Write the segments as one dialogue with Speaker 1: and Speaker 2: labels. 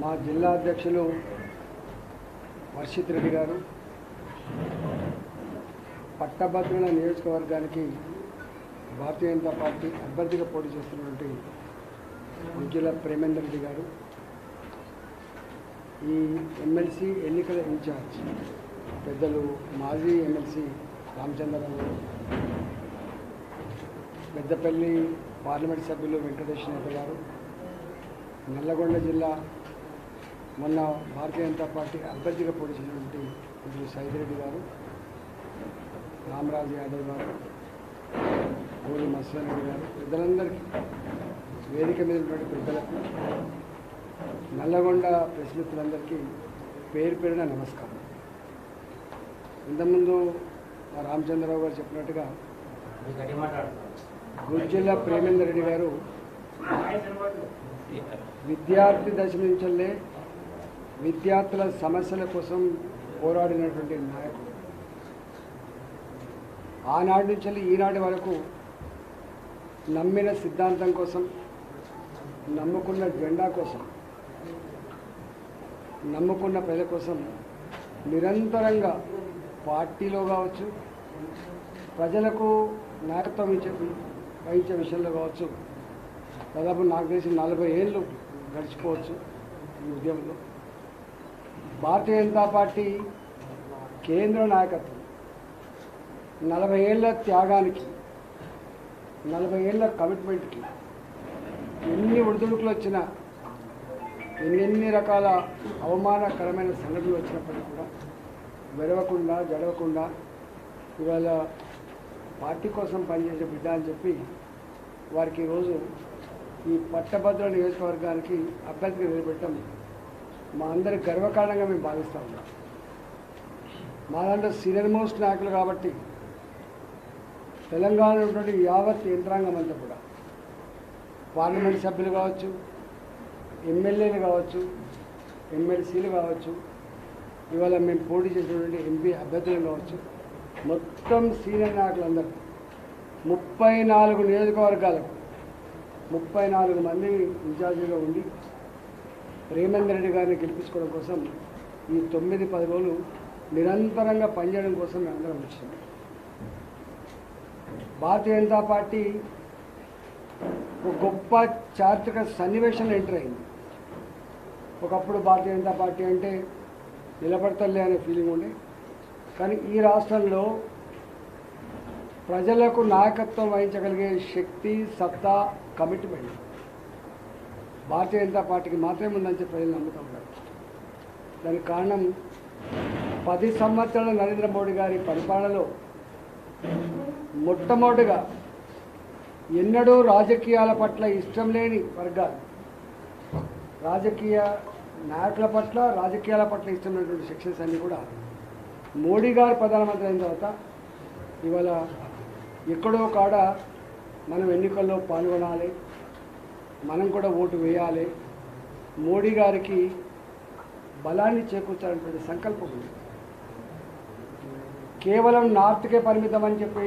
Speaker 1: మా జిల్లా అధ్యక్షులు వర్షిత్ రెడ్డి గారు పట్టభద్రుల నియోజకవర్గానికి భారతీయ జనతా పార్టీ అభ్యర్థిగా పోటీ చేస్తున్నటువంటి ఉజ్జల ప్రేమేందర్ రెడ్డి గారు ఈ ఎమ్మెల్సీ ఎన్నికల ఇన్ఛార్జ్ పెద్దలు మాజీ ఎమ్మెల్సీ రామచంద్రరావు గారు పెద్దపల్లి పార్లమెంట్ సభ్యులు వెంకటేశ్వర గారు నల్లగొండ జిల్లా మొన్న భారతీయ జనతా పార్టీ అభ్యర్థిగా పోటీ చేసినటువంటి ఇప్పుడు సైదిరెడ్డి గారు రామరాజు యాదవ్ గారు గోలి మత్స్యన్ రెడ్డి గారు పెద్దలందరికీ వేదిక మీద ఉన్నటువంటి పెద్దలకు నల్లగొండ ప్రెస్ మిత్రులందరికీ పేరు పేరున నమస్కారం. ఇంతకుముందు మా రామచంద్రరావు గారు చెప్పినట్టుగా గుజ్జిల్ల ప్రేమేందర్ రెడ్డి గారు విద్యార్థి దశ నుంచే విద్యార్థుల సమస్యల కోసం పోరాడినటువంటి నాయకుడు. ఆనాటి నుంచి ఈనాటి వరకు నమ్మిన సిద్ధాంతం కోసం నమ్ముకున్న జెండా కోసం నమ్ముకున్న ప్రజల కోసం నిరంతరంగా పార్టీలో కావచ్చు ప్రజలకు నాయకత్వం ఇచ్చే వహించే విషయంలో కావచ్చు దాదాపు నాకు తెలిసి నలభై ఏళ్ళు గడిచిపోవచ్చు ఈ ఉద్యమంలో. భారతీయ జనతా పార్టీ కేంద్ర నాయకత్వం. నలభై ఏళ్ళ త్యాగానికి నలభై ఏళ్ళ కమిట్మెంట్కి ఎన్ని ఒడిదుడుకులు వచ్చినా ఎన్నెన్ని రకాల అవమానకరమైన సంఘటనలు వచ్చినప్పటికీ కూడా వెరవకుండా జడవకుండా ఇవాళ పార్టీ కోసం పనిచేసే బిడ్డ అని చెప్పి వారికి ఈరోజు ఈ పట్టభద్రుల నియోజకవర్గానికి అభ్యర్థిగా నిలబెట్టడం మా అందరి గర్వకారణంగా మేము భావిస్తూ ఉన్నాం. మా దాంట్లో సీనియర్ మోస్ట్ నాయకులు కాబట్టి తెలంగాణ ఉన్నటువంటి యావత్ యంత్రాంగం అంతా కూడా పార్లమెంట్ సభ్యులు కావచ్చు ఎమ్మెల్యేలు కావచ్చు ఎమ్మెల్సీలు కావచ్చు ఇవాళ మేము పోటీ చేసినటువంటి ఎంపీ అభ్యర్థులు కావచ్చు మొత్తం సీనియర్ నాయకులందరూ ముప్పై నాలుగు నియోజకవర్గాలకు ముప్పై నాలుగు మంది ఇన్ఛార్జీలో ఉండి రేమందర్ రెడ్డి గారిని గెలిపించుకోవడం కోసం ఈ తొమ్మిది పది రోజులు నిరంతరంగా పనిచేయడం కోసం మేము అందరం వచ్చాం. భారతీయ జనతా పార్టీ ఒక గొప్ప చారిత్రక సన్నివేశంలో ఎంటర్ అయింది. ఒకప్పుడు భారతీయ జనతా పార్టీ అంటే నిలబడతలే అనే ఫీలింగ్ ఉండే. కానీ ఈ రాష్ట్రంలో ప్రజలకు నాయకత్వం వహించగలిగే శక్తి సత్తా కమిట్మెంట్ భారతీయ జనతా పార్టీకి మాత్రమే ఉందని చెప్పి ప్రజలు నమ్ముతూ ఉన్నారు దానికి కారణం పది సంవత్సరాల నరేంద్ర మోడీ గారి పరిపాలనలో మొట్టమొదటిగా ఎన్నడూ రాజకీయాల పట్ల ఇష్టం లేని వర్గాలు రాజకీయ నాయకుల పట్ల రాజకీయాల పట్ల ఇష్టం సెక్షన్స్ అన్నీ కూడా మోడీ గారు ప్రధానమంత్రి అయిన తర్వాత ఇవాళ ఎక్కడో కాడ మనం ఎన్నికల్లో పాల్గొనాలి మనం కూడా ఓటు వేయాలి. మోడీ గారికి బలాన్ని చేకూర్చాలనేటువంటి సంకల్పం ఉంది. కేవలం నార్త్కే పరిమితం అని చెప్పి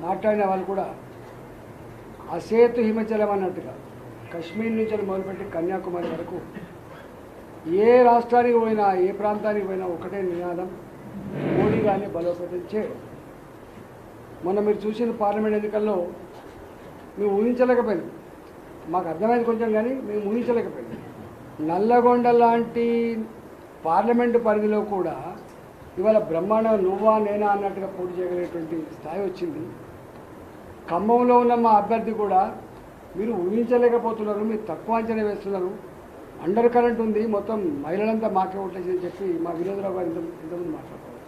Speaker 1: మాట్లాడిన వాళ్ళు కూడా అసేతు హిమచలం అన్నట్టుగా కశ్మీర్ నుంచి మొదలుపెట్టి కన్యాకుమారి వరకు ఏ రాష్ట్రానికి పోయినా ఏ ప్రాంతానికి పోయినా ఒకటే నినాదం. మోడీ గారిని బలోపేతం చేయడం. మొన్న మీరు చూసిన పార్లమెంట్ ఎన్నికల్లో మేము ఊహించలేకపోయినాం. మాకు అర్థమైంది కొంచెం కానీ మేము ఊహించలేకపోయింది నల్లగొండ లాంటి పార్లమెంటు పరిధిలో కూడా ఇవాళ బ్రహ్మాండం నువ్వా నేనా అన్నట్టుగా పోటీ చేయగలిగేటువంటి స్థాయి వచ్చింది. ఖమ్మంలో ఉన్న మా అభ్యర్థి కూడా మీరు ఊహించలేకపోతున్నారు మీరు తక్కువ అంచనా వేస్తున్నారు. అండర్ కరెంట్ ఉంది మొత్తం మహిళలంతా మాకే ఓట్లేసి చెప్పి మా వినోదరావు గారు ఇంత ఇంతమంది మాట్లాడుతున్నారు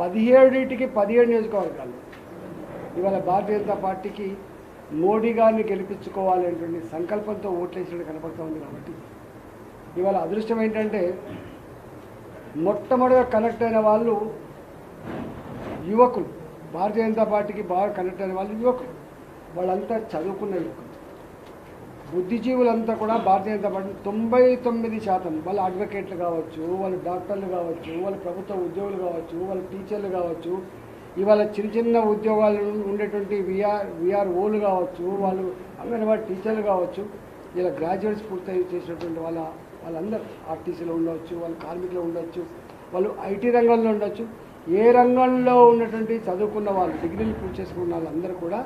Speaker 1: పదిహేడుటికి పదిహేడు నియోజకవర్గాలు. ఇవాళ భారతీయ జనతా పార్టీకి మోడీ గారిని గెలిపించుకోవాలనేటువంటి సంకల్పంతో ఓట్లేసినట్టు కనపడుతూ ఉంది కాబట్టి. ఇవాళ అదృష్టం ఏంటంటే మొట్టమొదటిగా కనెక్ట్ అయిన వాళ్ళు యువకులు. భారతీయ జనతా పార్టీకి బాగా కనెక్ట్ అయిన వాళ్ళు యువకులు. వాళ్ళంతా చదువుకున్న యువకులు. బుద్ధిజీవులంతా కూడా భారతీయ జనతా పార్టీ తొంభై తొమ్మిది శాతం వాళ్ళ అడ్వకేట్లు కావచ్చు వాళ్ళు డాక్టర్లు కావచ్చు వాళ్ళ ప్రభుత్వ ఉద్యోగులు కావచ్చు వాళ్ళ టీచర్లు కావచ్చు ఇవాళ చిన్న చిన్న ఉద్యోగాలు ఉండేటువంటి విఆర్ విఆర్ఓలు కావచ్చు వాళ్ళు అంగన్వాడీ టీచర్లు కావచ్చు ఇలా గ్రాడ్యుయేట్స్ పూర్తి చేసినటువంటి వాళ్ళ వాళ్ళందరూ ఆర్టీసీలో ఉండవచ్చు వాళ్ళు కార్మికులు ఉండొచ్చు వాళ్ళు ఐటీ రంగంలో ఉండొచ్చు ఏ రంగంలో ఉన్నటువంటి చదువుకున్న వాళ్ళు డిగ్రీలు పూర్తి చేసుకున్న వాళ్ళందరూ కూడా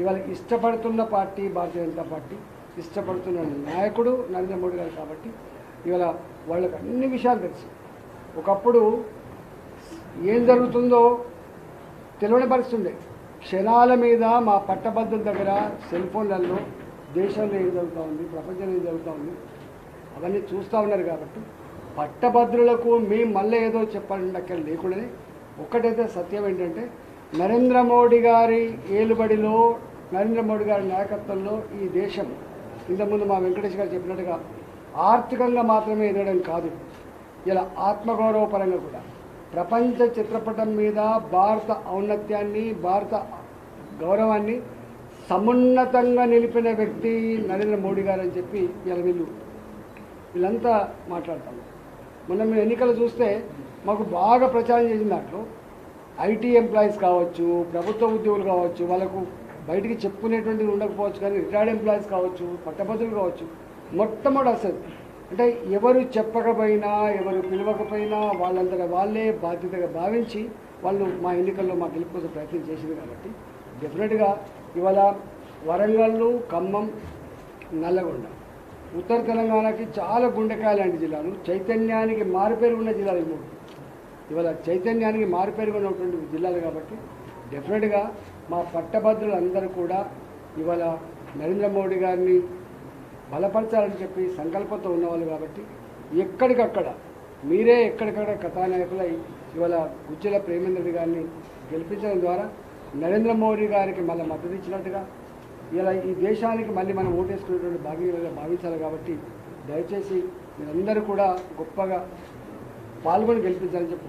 Speaker 1: ఇవాళ ఇష్టపడుతున్న పార్టీ భారతీయ జనతా పార్టీ ఇష్టపడుతున్న నాయకుడు నరేంద్ర మోడీ గారు కాబట్టి ఇవాళ వాళ్ళకి అన్ని విషయాలు తెలుసు. ఒకప్పుడు ఏం జరుగుతుందో తెలియని పరిస్థితి క్షణాల మీద మా పట్టభద్రుల దగ్గర సెల్ ఫోన్లలో దేశంలో ఏం జరుగుతూ ఉంది ప్రపంచంలో ఏం జరుగుతూ ఉంది అవన్నీ చూస్తూ ఉన్నారు కాబట్టి పట్టభద్రులకు మేము మళ్ళీ ఏదో చెప్పాలంటే అక్కడ లేకుండానే ఒక్కటైతే సత్యం ఏంటంటే నరేంద్ర మోడీ గారి ఏలుబడిలో నరేంద్ర మోడీ గారి నాయకత్వంలో ఈ దేశం ఇంతకుముందు మా వెంకటేష్ గారు చెప్పినట్టుగా ఆర్థికంగా మాత్రమే ఎదగడం కాదు. ఇలా ఆత్మగౌరవపరంగా కూడా. ప్రపంచ చిత్రపటం మీద భారత ఔన్నత్యాన్ని భారత గౌరవాన్ని సమున్నతంగా నిలిపిన వ్యక్తి నరేంద్ర మోడీ గారు అని చెప్పి వీళ్ళ వీళ్ళు వీళ్ళంతా మాట్లాడతాము మొన్న మేము ఎన్నికలు చూస్తే మాకు బాగా ప్రచారం చేసిన దాంట్లో. ఐటీ ఎంప్లాయీస్ కావచ్చు ప్రభుత్వ ఉద్యోగులు కావచ్చు వాళ్ళకు బయటికి చెప్పుకునేటువంటిది ఉండకపోవచ్చు కానీ రిటైర్డ్ ఎంప్లాయీస్ కావచ్చు పట్టభద్రులు కావచ్చు మొట్టమొదటి అసలు అంటే ఎవరు చెప్పకపోయినా ఎవరు పిలవకపోయినా వాళ్ళందరి వాళ్ళే బాధ్యతగా భావించి వాళ్ళు మా ఎన్నికల్లో మా గెలుపు కోసం ప్రయత్నం చేసింది కాబట్టి డెఫినెట్గా ఇవాళ వరంగల్లు ఖమ్మం నల్లగొండ. ఉత్తర తెలంగాణకి చాలా గుండెకాయ లాంటి జిల్లాలు. చైతన్యానికి మారుపేరు ఉన్న జిల్లాలు మూడు. ఇవాళ చైతన్యానికి మారుపేరు ఉన్నటువంటి జిల్లాలు కాబట్టి డెఫినెట్గా మా పట్టభద్రులందరూ కూడా ఇవాళ నరేంద్ర మోడీ గారిని బలపరచాలని చెప్పి సంకల్పంతో ఉన్నవాళ్ళు కాబట్టి ఎక్కడికక్కడ మీరే ఎక్కడికక్కడ కథానాయకులై ఇవాళ గుజ్జల ప్రేమేంద్రుడి గారిని గెలిపించడం ద్వారా నరేంద్ర మోడీ గారికి మళ్ళీ మద్దతు ఇచ్చినట్టుగా ఇలా ఈ దేశానికి మళ్ళీ మనం ఓటేసుకునేటువంటి భాగ్యంగా భావించాలి కాబట్టి దయచేసి మీరందరూ కూడా గొప్పగా పాల్గొని గెలిపించాలని చెప్పు.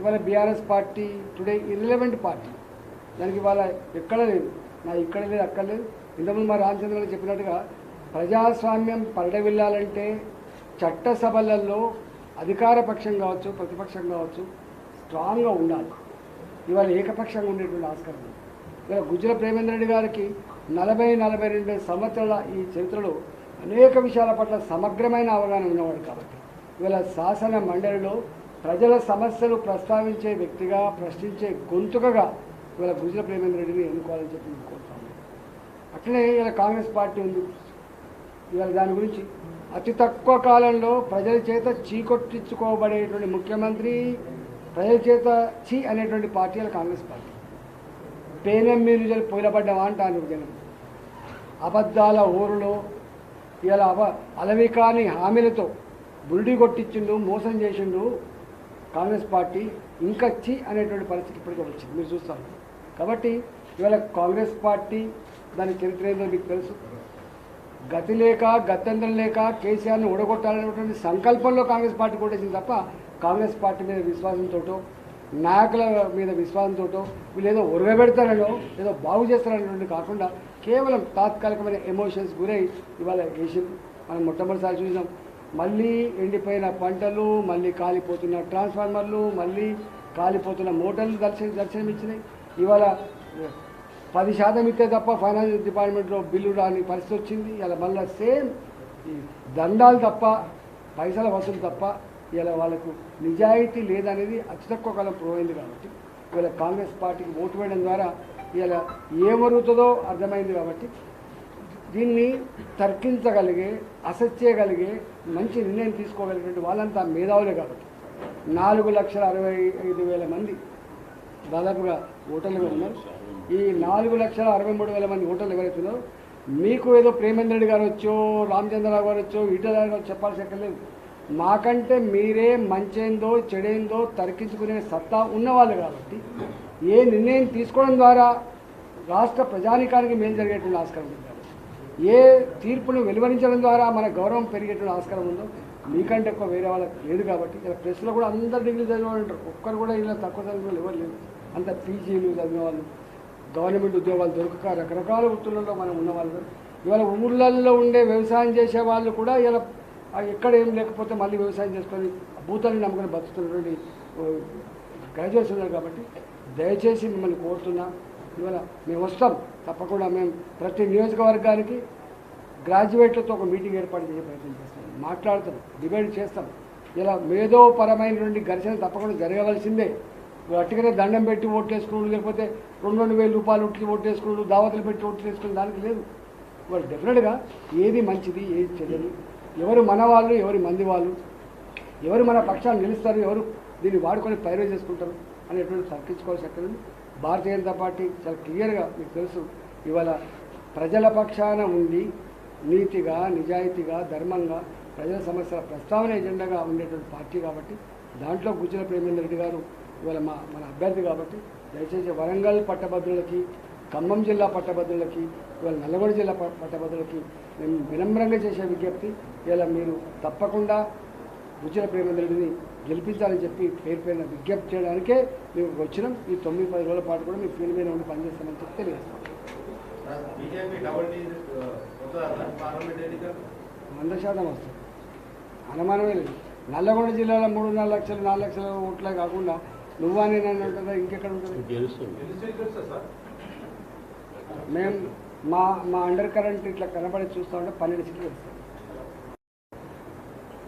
Speaker 1: ఇవాళ BRS party today irrelevant party. దానికి ఇవాళ ఎక్కడ లేదు. నా ఇక్కడ లేదు అక్కడ లేదు. ఇంతకుముందు మా రామచంద్ర గారు చెప్పినట్టుగా ప్రజాస్వామ్యం పరడవిల్లాలంటే చట్టసభలలో అధికారపక్షం కావచ్చు ప్రతిపక్షం కావచ్చు స్ట్రాంగ్గా ఉండాలి. ఇవాళ ఏకపక్షంగా ఉండేటువంటి ఆస్కారం ఉంది ఇవాళ గుజ్జల ప్రేమేంద్ర రెడ్డి గారికి నలభై నలభై రెండు సంవత్సరాల ఈ చరిత్రలో అనేక విషయాల పట్ల సమగ్రమైన అవగాహన ఉన్నవాడు కాబట్టి. ఇవాళ శాసన మండలిలో ప్రజల సమస్యలు ప్రస్తావించే వ్యక్తిగా ప్రశ్నించే గొంతుకగా ఇవాళ గుజ్జల ప్రేమేంద్ర రెడ్డిని ఎన్నుకోవాలని చెప్పి నేను కోరుతాను అట్లనే ఇలా కాంగ్రెస్ పార్టీ ఉంది. ఇవాళ దాని గురించి అతి తక్కువ కాలంలో ప్రజల చేత చీకొట్టించుకోబడేటువంటి ముఖ్యమంత్రి ప్రజల చేత చీ అనేటువంటి పార్టీ ఇలా కాంగ్రెస్ పార్టీ. పేనం మీరు పోయిలబడ్డావా అంటాను జనం. అబద్ధాల ఊరులో ఇలా అబ అలవి కాని హామీలతో బుల్డి కొట్టించిండు మోసం చేసిండు కాంగ్రెస్ పార్టీ. ఇంకా చీ అనేటువంటి పరిస్థితి ఇప్పటికే వచ్చింది. మీరు చూస్తారు. కాబట్టి ఇవాళ కాంగ్రెస్ పార్టీ దాని చరిత్ర ఏందో మీకు తెలుసు. గతి లేక గత్యంతరం లేక కేసీఆర్ని ఓడగొట్టాలనేటువంటి సంకల్పంలో కాంగ్రెస్ పార్టీ కొట్టేసింది తప్ప కాంగ్రెస్ పార్టీ మీద విశ్వాసంతోటో నాయకుల మీద విశ్వాసంతోటో వీళ్ళు ఏదో ఉరగబెడతారనో ఏదో బాగు చేస్తారనేటువంటి కాకుండా కేవలం తాత్కాలికమైన ఎమోషన్స్ గురై ఇవాళ వేసింది. మనం మొట్టమొదటిసారి చూసినాం. మళ్ళీ ఎండిపోయిన పంటలు మళ్ళీ కాలిపోతున్న ట్రాన్స్ఫార్మర్లు మళ్ళీ కాలిపోతున్న మోటార్లు దర్శన దర్శనమిచ్చినాయి. ఇవాళ పది శాతం ఇస్తే తప్ప ఫైనాన్స్ డిపార్ట్మెంట్లో బిల్లు రాని పరిస్థితి వచ్చింది. ఇలా మళ్ళీ సేమ్ ఈ దండాలు తప్ప పైసల వసూలు తప్ప ఇలా వాళ్ళకు నిజాయితీ లేదనేది అతి తక్కువ కాలం పోయింది కాబట్టి ఇవాళ కాంగ్రెస్ పార్టీకి ఓటు వేయడం ద్వారా ఇలా ఏమరుగుతుందో అర్థమైంది కాబట్టి దీన్ని తర్కించగలిగే అసత్యగలిగే మంచి నిర్ణయం తీసుకోగలిగినటువంటి వాళ్ళంతా మేధావులే కాబట్టి నాలుగు లక్షల అరవై ఐదు వేల మంది దాదాపుగా ఓటర్లుగా ఉన్నారు. ఈ నాలుగు లక్షల అరవై మూడు వేల మంది ఓటర్లు ఎవరైతే ఉన్నారో మీకు ఏదో ప్రేమేంద్ర రెడ్డి గారు వచ్చో రామచంద్రరావు గారు వచ్చో ఈటల గారు చెప్పాల్సి ఎక్కర్లేదు మాకంటే మీరే మంచేందో చెడేందో తరికించుకునే సత్తా ఉన్నవాళ్ళు కాబట్టి ఏ నిర్ణయం తీసుకోవడం ద్వారా రాష్ట్ర ప్రజానికానికి మేలు జరిగేటువంటి ఆస్కారం ఉంది. ఏ తీర్పును వెలువరించడం ద్వారా మన గౌరవం పెరిగేటువంటి ఆస్కారం ఉందో మీకంటే ఎక్కువ వేరే వాళ్ళకి లేదు కాబట్టి ఇలా ప్రెస్లో కూడా అందరు డిగ్రీ చదివిన ఉంటారు. ఒక్కరు కూడా ఇలా తక్కువ చదివిన వాళ్ళు ఎవరు లేరు. అంత పీజీలు చదివిన వాళ్ళు గవర్నమెంట్ ఉద్యోగాలు దొరకక రకరకాల వృత్తులలో మనం ఉన్నవాళ్ళు. ఇవాళ ఊళ్ళల్లో ఉండే వ్యవసాయం చేసే వాళ్ళు కూడా ఇలా ఎక్కడ ఏం లేకపోతే మళ్ళీ వ్యవసాయం చేసుకొని భూతాన్ని నమ్ముకొని బతుకుతున్నటువంటి గ్రాడ్యుయేట్స్ ఉన్నారు కాబట్టి దయచేసి మిమ్మల్ని కోరుతున్నా. ఇవాళ మేము వస్తాం. తప్పకుండా మేము ప్రతి నియోజకవర్గానికి గ్రాడ్యుయేట్లతో ఒక మీటింగ్ ఏర్పాటు చేసే ప్రయత్నం చేస్తాం. మాట్లాడతాం డిబేట్ చేస్తాం. ఇలా మేధోపరమైనటువంటి ఘర్షణ తప్పకుండా జరగవలసిందే. అట్టుగానే దండం పెట్టి ఓట్లు వేసుకున్నాడు లేకపోతే రెండు రెండు వేల రూపాయలు ఉట్టి ఓట్లు వేసుకున్నాడు దావతలు పెట్టి ఓట్లు వేసుకుని దానికి లేదు. వాళ్ళు డెఫినెట్గా ఏది మంచిది ఏది చెడ్డది? ఎవరు మన వాళ్ళు ఎవరి మంది వాళ్ళు ఎవరు మన పక్షాన్ని నిలుస్తారు ఎవరు దీన్ని వాడుకొని పైరవ చేసుకుంటారు అనేటువంటి తర్కించుకోవాల్సి అక్కడ భారతీయ జనతా పార్టీ చాలా క్లియర్గా మీకు తెలుసు ఇవాళ ప్రజల పక్షాన ఉండి నీతిగా నిజాయితీగా ధర్మంగా ప్రజల సమస్యల ప్రస్తావన ఎజెండాగా ఉండేటువంటి పార్టీ కాబట్టి దాంట్లో గుజ్జల ప్రేమేంద్ర రెడ్డి గారు ఇవాళ మా మన అభ్యర్థి కాబట్టి దయచేసి వరంగల్ పట్టభద్రులకి ఖమ్మం జిల్లా పట్టభద్రులకి ఇవాళ నల్లగొండ జిల్లా పట్టభద్రులకి మేము వినమ్రంగా చేసే విజ్ఞప్తి ఇలా మీరు తప్పకుండా ఉచిత ప్రేమేంద్రుడిని గెలిపించాలని చెప్పి పేరు పేరున విజ్ఞప్తి చేయడానికే మేము వచ్చినాం. ఈ తొమ్మిది పది రోజుల పాటు కూడా మీ ఫీల్డ్ మీద ఉండి పనిచేస్తామని చెప్పి తెలియజేస్తాం. వంద శాతం వస్తుంది. అనుమానమే లేదు. నల్లగొండ జిల్లాలో మూడున్నర లక్షలు నాలుగు లక్షల ఓట్లే కాకుండా నువ్వా నేను అని ఉంటుందా? ఇంకెక్కడ ఉంటుంది మేము మా మా అండర్ కరెంట్ ఇట్లా కనబడి చూస్తూ ఉంటే పన్నెండు సీట్లు వస్తాయి.